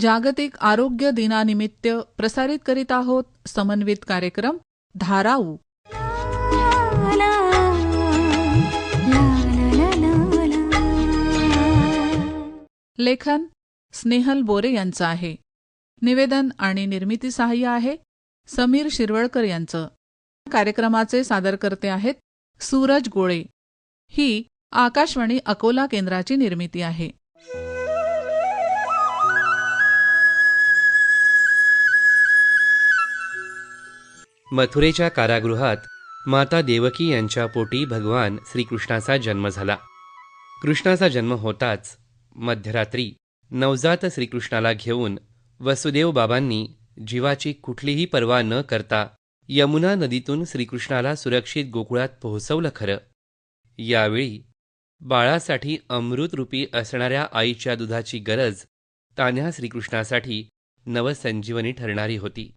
जागतिक आरोग्य दिनानिमित्त प्रसारित करीत आहोत समन्वित कार्यक्रम धाराऊ. लेखन स्नेहल बोरे यांचं आहे. निवेदन आणि निर्मिती सहाय्य आहे. समीर शिरवळकर यांचं. कार्यक्रमाचे सादरकर्ते आहेत सूरज गोळे. ही आकाशवाणी अकोला केंद्राची निर्मिती आहे. मथुरेच्या कारागृहात माता देवकी यांच्या पोटी भगवान श्रीकृष्णाचा जन्म झाला. कृष्णाचा जन्म होताच मध्यरात्री नवजात श्रीकृष्णाला घेऊन वसुदेव बाबांनी जीवाची कुठलीही पर्वा न करता यमुना नदीतून श्रीकृष्णाला सुरक्षित गोकुळात पोहोचवलं खरं. यावेळी बाळासाठी अमृतरूपी असणाऱ्या आईच्या दुधाची गरज तान्ह्या श्रीकृष्णासाठी नवसंजीवनी ठरणारी होती.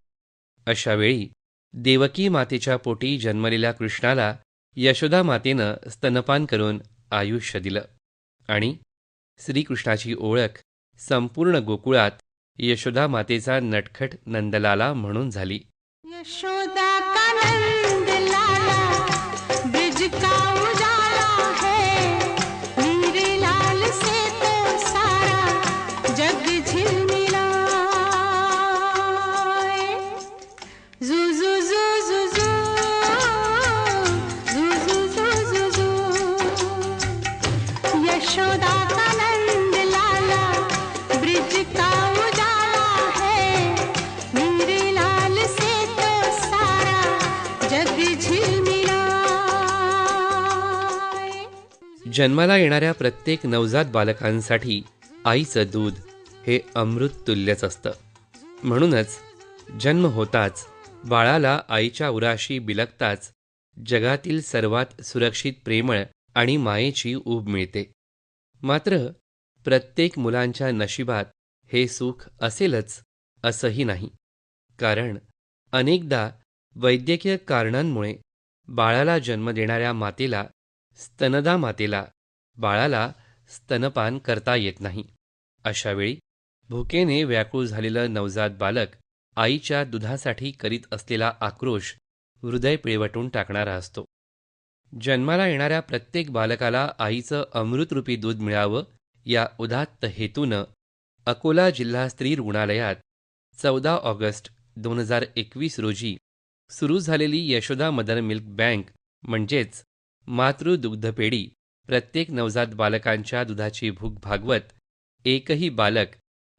अशावेळी देवकी मातेच्या पोटी जन्मलेल्या कृष्णाला यशोदा मातेनं स्तनपान करून आयुष्य दिलं. आणि श्रीकृष्णाची ओळख संपूर्ण गोकुळात यशोदा मातेचा नटखट नंदलाला म्हणून झाली. यशोदा जन्माला येणाऱ्या प्रत्येक नवजात बालकांसाठी आईचं दूध हे अमृत तुल्यच असतं. म्हणूनच जन्म होताच बाळाला आईच्या उराशी बिलकताच जगातील सर्वात सुरक्षित प्रेमळ आणि मायेची ऊब मिळते. मात्र प्रत्येक मुलांच्या नशिबात हे सुख असेलच असंही नाही. कारण अनेकदा वैद्यकीय कारणांमुळे बाळाला जन्म देणाऱ्या मातेला स्तनदा मातेला बाळाला स्तनपान करता येत नाही. अशावेळी भुकेने व्याकुळ झालेलं नवजात बालक आईच्या दुधासाठी करीत असलेला आक्रोश हृदय पिळवटून टाकणारा असतो. जन्माला येणाऱ्या प्रत्येक बालकाला आईचं अमृतरूपी दूध मिळावं या उदात्त हेतूनं अकोला जिल्हा स्त्री रुग्णालयात चौदा ऑगस्ट दोन हजार एकवीस रोजी सुरू झालेली यशोदा मदर मिल्क बँक म्हणजेच मातृ दुग्धपेढी प्रत्येक नवजात बालकांच्या दुधाची भूक भागवत एकही बालक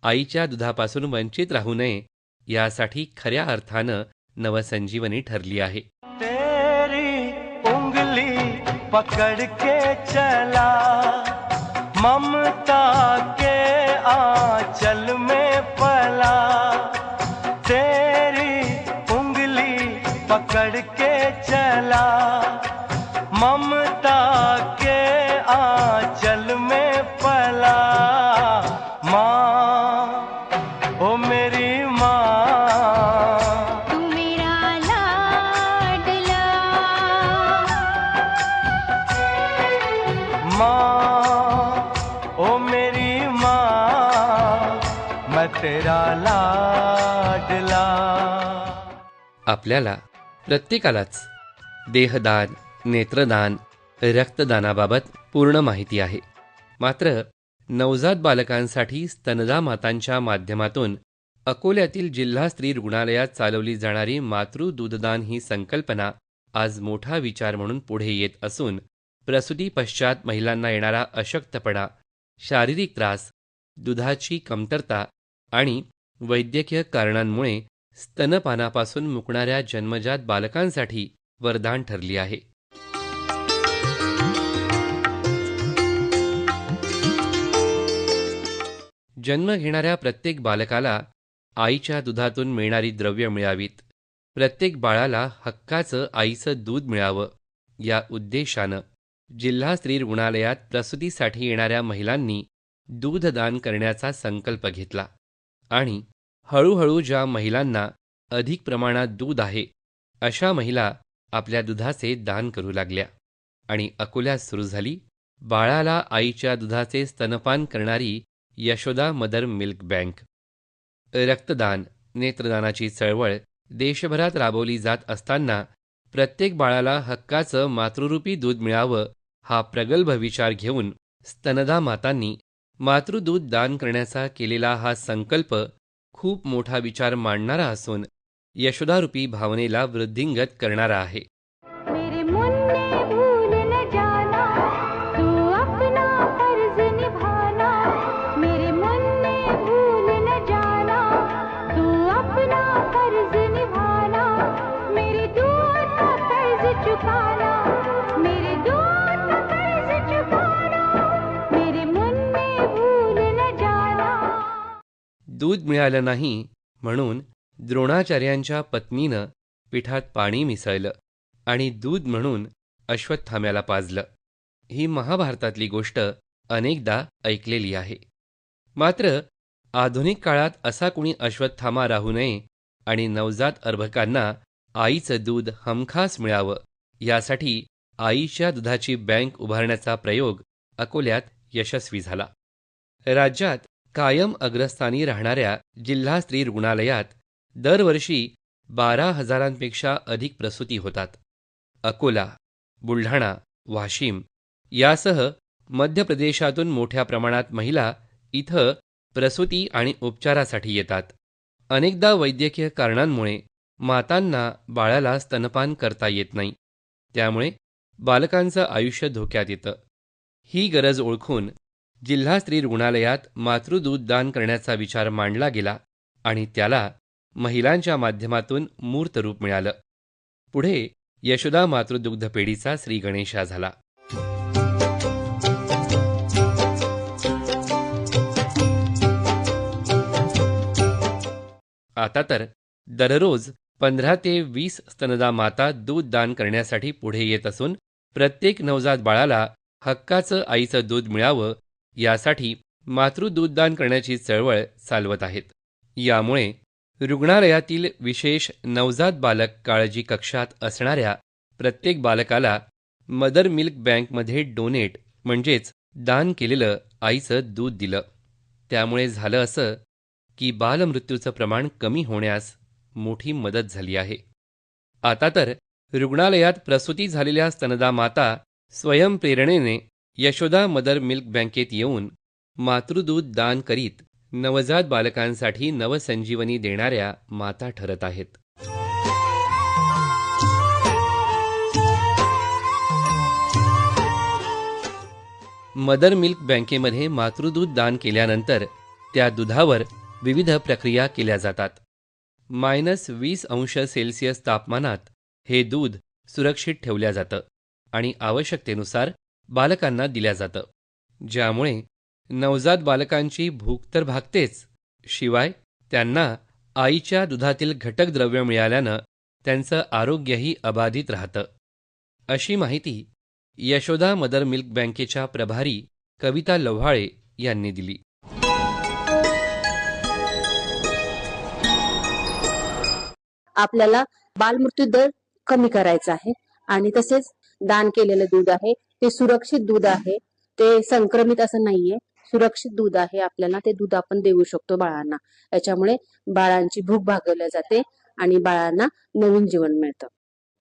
आईच्या दुधापासून वंचित राहू नये यासाठी खऱ्या अर्थानं नवसंजीवनी ठरली आहे. तेरी उंगली पकड़ के चला ममता के आंचल तेरा लाडला. आपल्याला प्रत्येकालाच देहदान नेत्रदान रक्तदानाबाबत पूर्ण माहिती आहे. मात्र नवजात बालकांसाठी स्तनदा मातांच्या माध्यमातून अकोल्यातील जिल्हा स्त्री रुग्णालयात चालवली जाणारी मातृ दूधदान ही संकल्पना आज मोठा विचार म्हणून पुढे येत असून प्रसूती पश्चात महिलांना येणारा अशक्तपणा शारीरिक त्रास दुधाची कमतरता आणि वैद्यकीय कारणांमुळे स्तनपानापासून मुकणाऱ्या जन्मजात बालकांसाठी वरदान ठरली आहे. जन्म घेणाऱ्या प्रत्येक बालकाला आईच्या दुधातून मिळणारी द्रव्य मिळावीत. प्रत्येक बाळाला हक्काचं आईचं दूध मिळावं या उद्देशानं जिल्हा स्त्री रुग्णालयात प्रसूतीसाठी येणाऱ्या महिलांनी दूधदान करण्याचा संकल्प घेतला. आणि हळूहळू ज्या महिलांना अधिक प्रमाणात दूध आहे अशा महिला आपल्या दुधाचे दान करू लागल्या. आणि अकोल्यात सुरू झाली बाळाला आईच्या दुधाचे स्तनपान करणारी यशोदा मदर मिल्क बँक. रक्तदान नेत्रदानाची चळवळ देशभरात राबवली जात असताना प्रत्येक बाळाला हक्काचं मातृरूपी दूध मिळावं हा प्रगल्भ विचार घेऊन स्तनदा मातांनी मातृदूध दान करण्याचा केलेला हा संकल्प खूप मोठा विचार मांडणारा असून यशोदारूपी भावनेला वृद्धिंगत करणारा आहे. दूध मिळालं नाही म्हणून द्रोणाचार्यांच्या पत्नीनं पिठात पाणी मिसळलं आणि दूध म्हणून अश्वत्थाम्याला पाजलं. ही महाभारतातली गोष्ट अनेकदा ऐकलेली आहे. मात्र आधुनिक काळात असा कुणी अश्वत्थामा राहू नये आणि नवजात अर्भकांना आईचं दूध हमखास मिळावं यासाठी आईच्या दुधाची बँक उभारण्याचा प्रयोग अकोल्यात यशस्वी झाला. राज्यात कायम अग्रस्थानी राहणाऱ्या जिल्हा स्त्री रुग्णालयात दरवर्षी बारा हजारांपेक्षा अधिक प्रसूती होतात. अकोला बुलढाणा वाशिम यासह मध्य प्रदेशातून मोठ्या प्रमाणात महिला इथं प्रसूती आणि उपचारासाठी येतात. अनेकदा वैद्यकीय कारणांमुळे मातांना बाळाला स्तनपान करता येत नाही. त्यामुळे बालकांचं आयुष्य धोक्यात येतं. ही गरज ओळखून जिल्हा स्त्री रुग्णालयात मातृदूध दान करण्याचा विचार मांडला गेला आणि त्याला महिलांच्या माध्यमातून मूर्त रूप मिळालं. पुढे यशोदा मातृदुग्ध पेढीचा श्री गणेशा झाला. आता तर दररोज पंधरा ते वीस स्तनदा माता दूध दान करण्यासाठी पुढे येत असून प्रत्येक नवजात बाळाला हक्काचं आईचं दूध मिळावं यासाठी मातृदूधदान करण्याची चळवळ चालवत आहेत. यामुळे रुग्णालयातील विशेष नवजात बालक काळजी कक्षात असणाऱ्या प्रत्येक बालकाला मदर मिल्क बँकमध्ये डोनेट म्हणजेच दान केलेलं आईचं दूध दिलं. त्यामुळे झालं असं की बालमृत्यूचं प्रमाण कमी होण्यास मोठी मदत झाली आहे. आता तर रुग्णालयात प्रसूती झालेल्या स्तनदा माता स्वयंप्रेरणेने यशोदा मदर मिल्क बँकेत येऊन मातृदूध दान करीत नवजात बालकांसाठी नवसंजीवनी देणाऱ्या माता ठरत आहेत. मदर मिल्क बँकेमध्ये मातृदूध दान केल्यानंतर त्या दुधावर विविध प्रक्रिया केल्या जातात. मायनस वीस अंश सेल्सिअस तापमानात हे दूध सुरक्षित ठेवल्या जातं आणि आवश्यकतेनुसार बालकांना दिल्या जातं. ज्यामुळे नवजात बालकांची भूक तर भागतेच शिवाय त्यांना आईच्या दुधातील घटक द्रव्य मिळाल्यानं त्यांचं आरोग्यही अबाधित राहतं. अशी माहिती यशोदा मदर मिल्क बँकेच्या प्रभारी कविता लव्हाळे यांनी दिली. आपल्याला बालमृत्यू दर कमी करायचा आहे आणि तसेच दान केलेलं दूध आहे ते सुरक्षित दूध आहे. ते संक्रमित असं नाहीये. सुरक्षित दूध आहे आपल्याला. ते दूध आपण देऊ शकतो बाळांना. याच्यामुळे बाळांची भूक भागवल्या जाते आणि बाळांना नवीन जीवन मिळतं.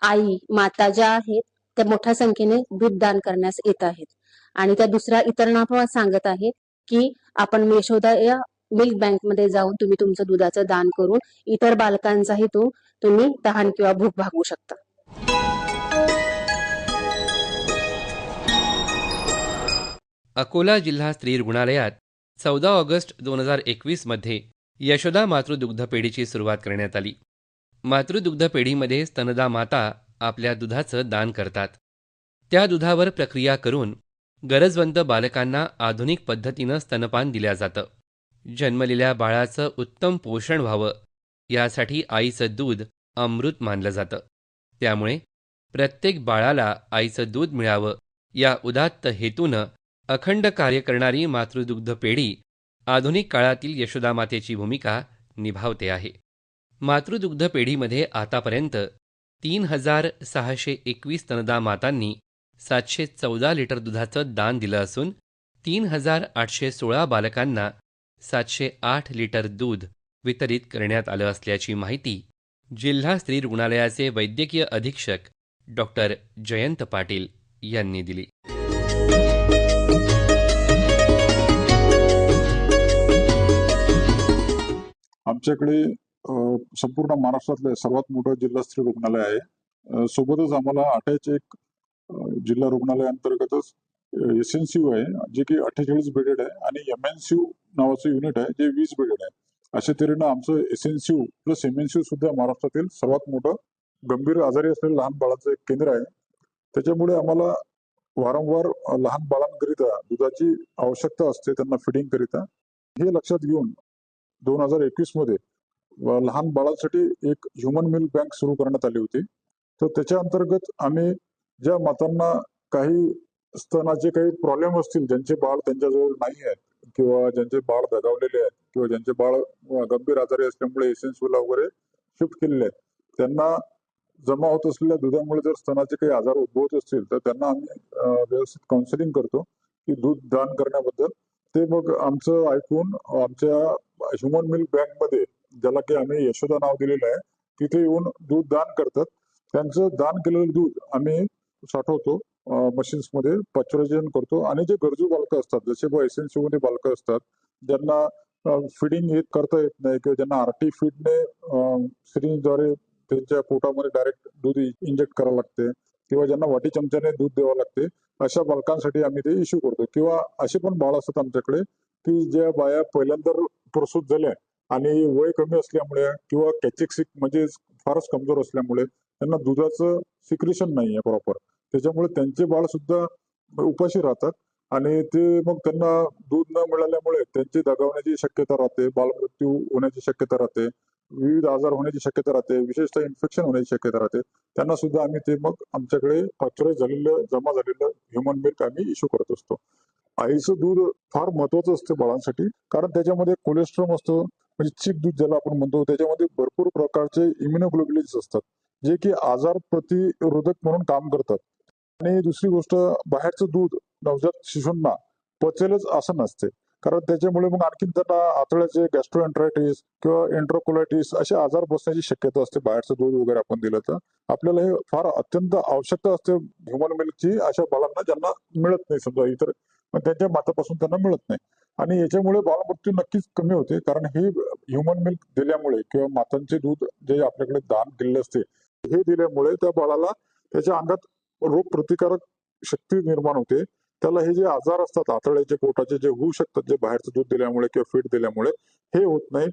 आई माता ज्या आहेत त्या मोठ्या संख्येने दूध दान करण्यास येत आहेत. आणि त्या दुसऱ्या इतरांना पण सांगत आहेत की आपण यशोदा या मिल्क बँकमध्ये जाऊन तुम्ही तुमचं दुधाचं दान करून इतर बालकांचाही तो तुम्ही तहान किंवा भूक भागवू शकता. अकोला जिल्हा स्त्री रुग्णालयात चौदा ऑगस्ट दोन हजार एकवीसमध्ये यशोदा मातृदुग्ध पेढीची सुरुवात करण्यात आली. मातृदुग्ध पेढीमध्ये स्तनदा माता आपल्या दुधाचं दान करतात. त्या दुधावर प्रक्रिया करून गरजवंत बालकांना आधुनिक पद्धतीनं स्तनपान दिल्या जातं. जन्मलेल्या बाळाचं उत्तम पोषण व्हावं यासाठी आईचं दूध अमृत मानलं जातं. त्यामुळे प्रत्येक बाळाला आईचं दूध मिळावं या उदात्त हेतूनं अखंड कार्य करणारी मातृदुग्ध पेढी आधुनिक काळातील यशोदामातेची भूमिका निभावते आहे. मातृदुग्ध पेढीमध्ये आतापर्यंत तीन हजार सहाशे एकवीस तनदा मातांनी सातशे चौदा लिटर दुधाचं दान दिलं असून तीन हजार आठशे सोळा बालकांना सातशे आठ लिटर दूध वितरित करण्यात आलं असल्याची माहिती जिल्हा स्त्री रुग्णालयाचे वैद्यकीय अधीक्षक डॉक्टर जयंत पाटील यांनी दिली. आमच्याकडे संपूर्ण महाराष्ट्रातलं सर्वात मोठं जिल्हास्तरीय रुग्णालय आहे. सोबतच आम्हाला अटॅच एक जिल्हा रुग्णालय अंतर्गतच एस एन सी आहे जे की अठ्ठेचाळीस बेडेड आहे आणि एम एन सी नावाचं युनिट आहे जे वीस बेडेड आहे. अशा तऱ्हेनं आमचं S N C plus M N C सुद्धा महाराष्ट्रातील सर्वात मोठं गंभीर आजारी असलेलं लहान बाळाचं एक केंद्र आहे. त्याच्यामुळे आम्हाला वारंवार लहान बाळांकरिता दुधाची आवश्यकता असते त्यांना फिडिंग करिता. हे लक्षात घेऊन दोन हजार एकवीसमध्ये लहान बाळांसाठी एक ह्युमन मिल्क बँक सुरू करण्यात आली होती. तर त्याच्या अंतर्गत आम्ही ज्या मातांना काही स्तनाचे काही प्रॉब्लेम असतील ज्यांचे बाळ त्यांच्याजवळ नाही आहेत किंवा ज्यांचे बाळ दगावलेले आहेत किंवा ज्यांचे बाळ गंभीर आजारी असल्यामुळे एसएनसीला वगैरे शिफ्ट केलेले आहेत त्यांना जमा होत असलेल्या दुधामुळे जर स्तनाचे काही आजार उद्भवत असतील तर त्यांना आम्ही व्यवस्थित काउन्सिलिंग करतो की दूध दान करण्याबद्दल. ते मग आमचं ऐकून आमच्या ह्युमन मिल्क बँकमध्ये ज्याला की आम्ही यशोदा नाव दिलेलं आहे तिथे येऊन दूध दान करतात. त्यांचं दान केलेलं दूध आम्ही साठवतो मशीन्समध्ये पॅच्युरायझेशन करतो. आणि जे गरजू बालकं असतात जसे एसएनसी मध्ये बालकं असतात ज्यांना फिडिंग येत करता येत नाही किंवा ज्यांना आरटी फीडने सिरिंजद्वारे त्यांच्या पोटामध्ये डायरेक्ट दूध इंजेक्ट करावं लागते किंवा ज्यांना वाटी चमच्याने दूध द्यावं लागते अशा बालकांसाठी आम्ही ते इश्यू करतो. किंवा असे पण बाळ असतात आमच्याकडे की ज्या बाया पहिल्यांदा प्रसूत झाल्या आणि वय कमी असल्यामुळे किंवा कॅचेक्सिक म्हणजे फारच कमजोर असल्यामुळे त्यांना दुधाचं सिक्रेशन नाही आहे प्रॉपर त्याच्यामुळे त्यांचे बाळ सुद्धा उपाशी राहतात. आणि ते मग त्यांना दूध न मिळाल्यामुळे त्यांची दगावण्याची शक्यता राहते बालमृत्यू होण्याची शक्यता राहते विविध आजार होण्याची शक्यता राहते विशेषतः इन्फेक्शन होण्याची शक्यता राहते. त्यांना सुद्धा आम्ही ते मग आमच्याकडे फॅक्चराईज झालेलं जमा झालेलं ह्युमन मिल्क आम्ही इश्यू करत असतो. आईचं दूध फार महत्वाचं असतं बाळांसाठी. कारण त्याच्यामध्ये कोलेस्ट्रॉल असतं म्हणजे चिक दूध ज्याला आपण म्हणतो त्याच्यामध्ये भरपूर प्रकारचे इम्युनोग्लोबुलिन्स असतात जे की आजार प्रतिरोधक म्हणून काम करतात. आणि दुसरी गोष्ट बाहेरचं दूध नवजात शिशूंना पचेलच असं नसते. कारण त्याच्यामुळे मग आणखीन त्यांना आतड्याचे गॅस्ट्रोएन्ट्रायटिस किंवा एन्ट्रोकोलायटिस असे आजार बसण्याची शक्यता असते बाहेरचं दूध वगैरे आपण दिलं तर. आपल्याला हे फार अत्यंत आवश्यकता असते ह्युमन मिल्कची अशा बाळांना ज्यांना मिळत नाही समजा इतर मग त्यांच्या मातापासून त्यांना मिळत नाही. आणि याच्यामुळे बालमृत्यू नक्कीच कमी होते. कारण हे ह्युमन मिल्क दिल्यामुळे किंवा मातांचे दूध जे आपल्याकडे दान केलेले असते हे दिल्यामुळे त्या बाळाला त्याच्या अंगात रोग प्रतिकारक शक्ती निर्माण होते. त्याला हे जे आजार असतात आतड्याचे पोटाचे जे होऊ शकतात जे बाहेरचं दूध दिल्यामुळे किंवा फीड दिल्यामुळे हे होत नाही.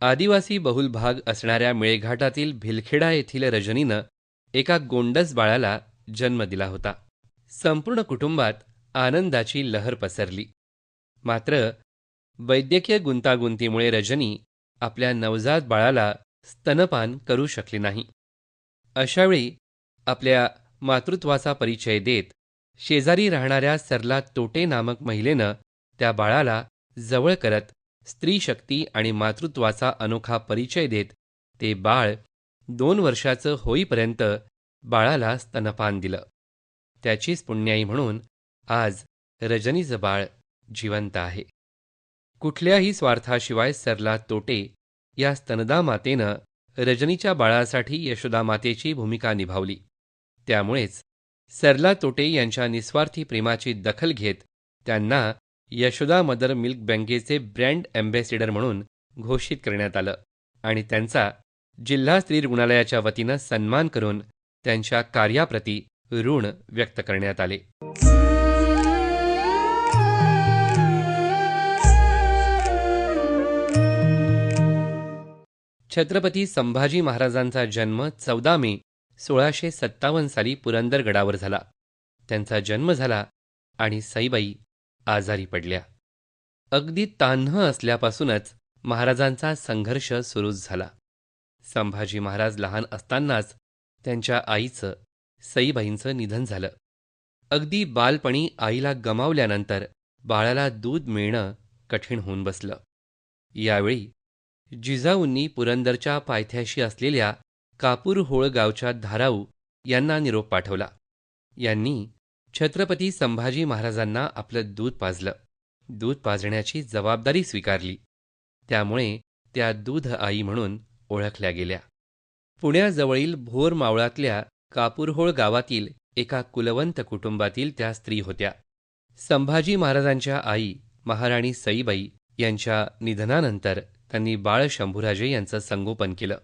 आदिवासी बहुल भाग असणाऱ्या मेळघाटातील भिलखेडा येथील रजनीनं एका गोंडस बाळाला जन्म दिला होता. संपूर्ण कुटुंबात आनंदाची लहर पसरली. मात्र वैद्यकीय गुंतागुंतीमुळे रजनी आपल्या नवजात बाळाला स्तनपान करू शकली नाही. अशावेळी आपल्या मातृत्वाचा परिचय देत शेजारी राहणाऱ्या सरला तोटे नामक महिलेनं त्या बाळाला जवळ करत स्त्री शक्ती आणि मातृत्वाचा अनोखा परिचय देत ते बाळ दोन वर्षाचं होईपर्यंत बाळाला स्तनपान दिलं. त्याचीच पुण्याई म्हणून आज रजनीचं बाळ जिवंत आहे. कुठल्याही स्वार्थाशिवाय सरला तोटे या स्तनदा मातेनं रजनीच्या बाळासाठी यशोदा मातेची भूमिका निभावली. त्यामुळेच सरला तोटे यांच्या निस्वार्थी प्रेमाची दखल घेत त्यांना यशोदा मदर मिल्क बँकेचे ब्रँड अँबॅसिडर म्हणून घोषित करण्यात आलं आणि त्यांचा जिल्हा स्त्री रुग्णालयाच्या वतीनं सन्मान करून त्यांच्या कार्याप्रती ऋण व्यक्त करण्यात आले. छत्रपती संभाजी महाराजांचा जन्म चौदा मे सोळाशे सत्तावन्न साली पुरंदरगडावर झाला. त्यांचा जन्म झाला आणि सईबाई आजारी पडल्या. अगदी तान्ह असल्यापासूनच महाराजांचा संघर्ष सुरूच झाला. संभाजी महाराज लहान असतानाच त्यांच्या आईचं सईबाईंचं निधन झालं. अगदी बालपणी आईला गमावल्यानंतर बाळाला दूध मिळणं कठीण होऊन बसलं. यावेळी जिजाऊंनी पुरंदरच्या पायथ्याशी असलेल्या कापूरहोळ गावच्या धाराऊ यांना निरोप पाठवला. यांनी छत्रपती संभाजी महाराजांना आपलं दूध पाजलं. दूध पाजण्याची जबाबदारी स्वीकारली. त्यामुळे त्या दूध आई म्हणून ओळखल्या गेल्या. पुण्याजवळील भोर मावळातल्या कापूरहोळ गावातील एका कुलवंत कुटुंबातील त्या स्त्री होत्या. संभाजी महाराजांच्या आई महाराणी सईबाई यांच्या निधनानंतर त्यांनी बाळ शंभूराजे यांचं संगोपन केलं.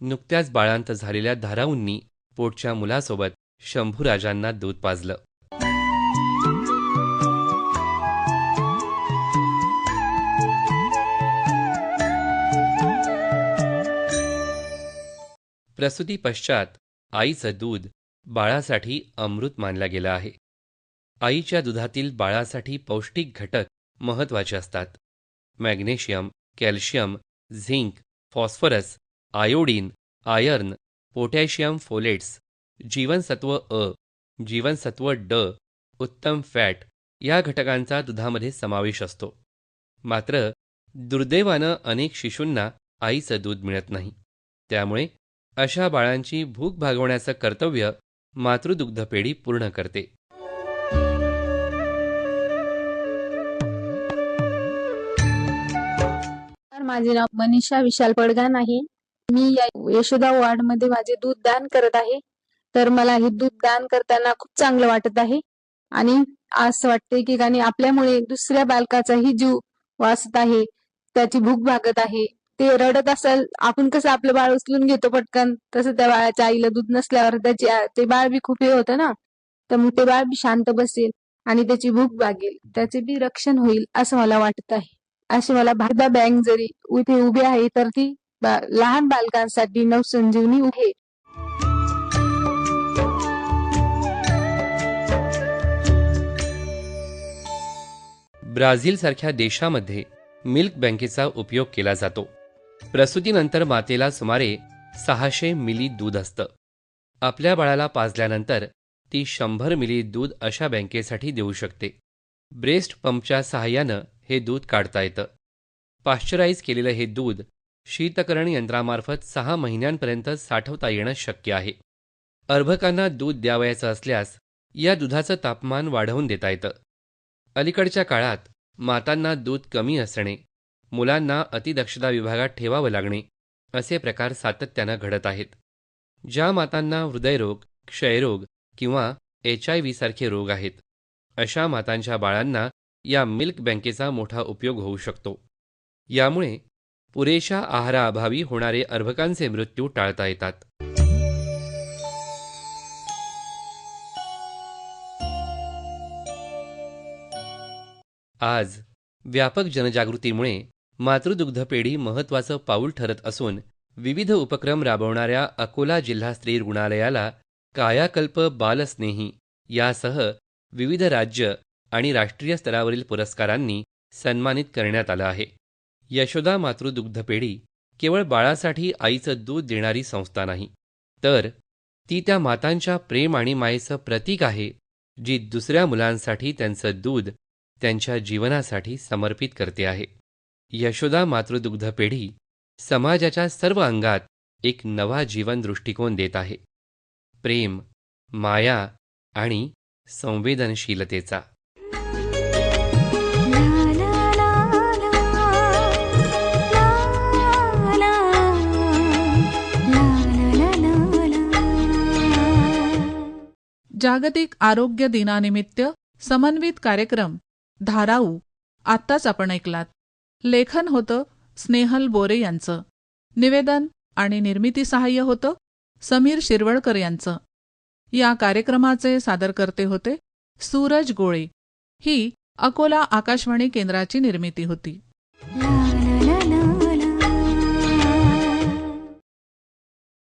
नुकत्याच बाळांत झालेल्या धाराऊंनी पोटच्या मुलासोबत शंभूराजांना दूध पाजलं. प्रसूतीपश्चात आईचं दूध बाळासाठी अमृत मानला गेलं आहे. आईच्या दुधातील बाळासाठी पौष्टिक घटक महत्त्वाचे असतात. Magnesium calcium zinc phosphorus iodine iron potassium folates जीवनसत्व अ जीवनसत्व ड उत्तम फॅट या घटकांचा दुधामध्ये समावेश असतो. मात्र दुर्दैवानं अनेक शिशूंना आईचं दूध मिळत नाही. त्यामुळे अशा बाळांची भूक भागवण्याचं कर्तव्य मातृदुग्ध पेढी पूर्ण करते. माझे नाव मनीषा विशाल पडगान आहे. मी या यशोदा वार्डमध्ये माझे दूध दान करत आहे. तर मला हे दूध दान करताना खूप चांगलं वाटत आहे. आणि असं वाटते की आणि आपल्यामुळे दुसऱ्या बालकाचाही जीव वाचत आहे. त्याची भूक भागत आहे. ते रडत असेल आपण कसं आपलं बाळ उचलून घेतो पटकन? तसं त्या बाळाच्या आईला दूध नसल्यावर त्याची ते बाळ बी खूप हे होतं ना? तर मग ते बाळ बी शांत बसेल आणि त्याची भूक भागेल. त्याचे बी रक्षण होईल असं मला वाटत आहे. अशी मला भारदा बँक जरी इथे उभी आहे तर ती बा- लहान बालकांसाठी नवसंजीवनी उभे ब्राझील सारख्या देशामध्ये मिल्क बँकेचा उपयोग केला जातो. प्रसूतीनंतर मातेला सुमारे सहाशे मिली दूध असतं. आपल्या बाळाला पाजल्यानंतर ती शंभर मिली दूध अशा बँकेसाठी देऊ शकते. ब्रेस्ट पंपच्या सहाय्यानं हे दूध काढता येतं. पाश्चराईज केलेलं हे दूध शीतकरण यंत्रामार्फत सहा महिन्यांपर्यंत साठवता येणं शक्य आहे. अर्भकांना दूध द्यावयाचं असल्यास या दुधाचं तापमान वाढवून देता येतं. अलीकडच्या काळात मातांना दूध कमी असणे मुलांना अतिदक्षता विभागात ठेवावं लागणे असे प्रकार सातत्यानं घडत आहेत. ज्या मातांना हृदयरोग क्षयरोग किंवा एच आय व्हीसारखे रोग आहेत अशा मातांच्या बाळांना या मिल्क बँकेचा मोठा उपयोग होऊ शकतो. यामुळे पुरेशा आहाराअभावी होणारे अर्भकांचे मृत्यू टाळता येतात. आज व्यापक जनजागृतीमुळे मातृदुग्ध पेढी महत्त्वाचं पाऊल ठरत असून विविध उपक्रम राबवणाऱ्या अकोला जिल्हा स्त्री रुग्णालयाला कायाकल्प बालस्नेही यासह विविध राज्य आणि राष्ट्रीय स्तरावरील पुरस्कारांनी सन्मानित करण्यात आलं आहे. यशोदा मातृदुग्ध पेढी केवळ बाळासाठी आईचं दूध देणारी संस्था नाही तर ती त्या मातांच्या प्रेम आणि मायेचं प्रतीक आहे जी दुसऱ्या मुलांसाठी त्यांचं दूध त्यांच्या जीवनासाठी समर्पित करते आहे. यशोदा मातृदुग्ध पेढी समाजाच्या सर्व अंगात एक नवा जीवन दृष्टिकोन देत आहे. प्रेम माया आणि संवेदनशीलतेचा. जागतिक आरोग्य दिनानिमित्त समन्वित कार्यक्रम धाराऊ. आत्ताच आपण ऐकलात. लेखन होतं स्नेहल बोरे यांचं. निवेदन आणि निर्मिती सहाय्य होतं समीर शिरवळकर यांचं. या कार्यक्रमाचे सादरकर्ते होते सूरज गोळे. ही अकोला आकाशवाणी केंद्राची निर्मिती होती.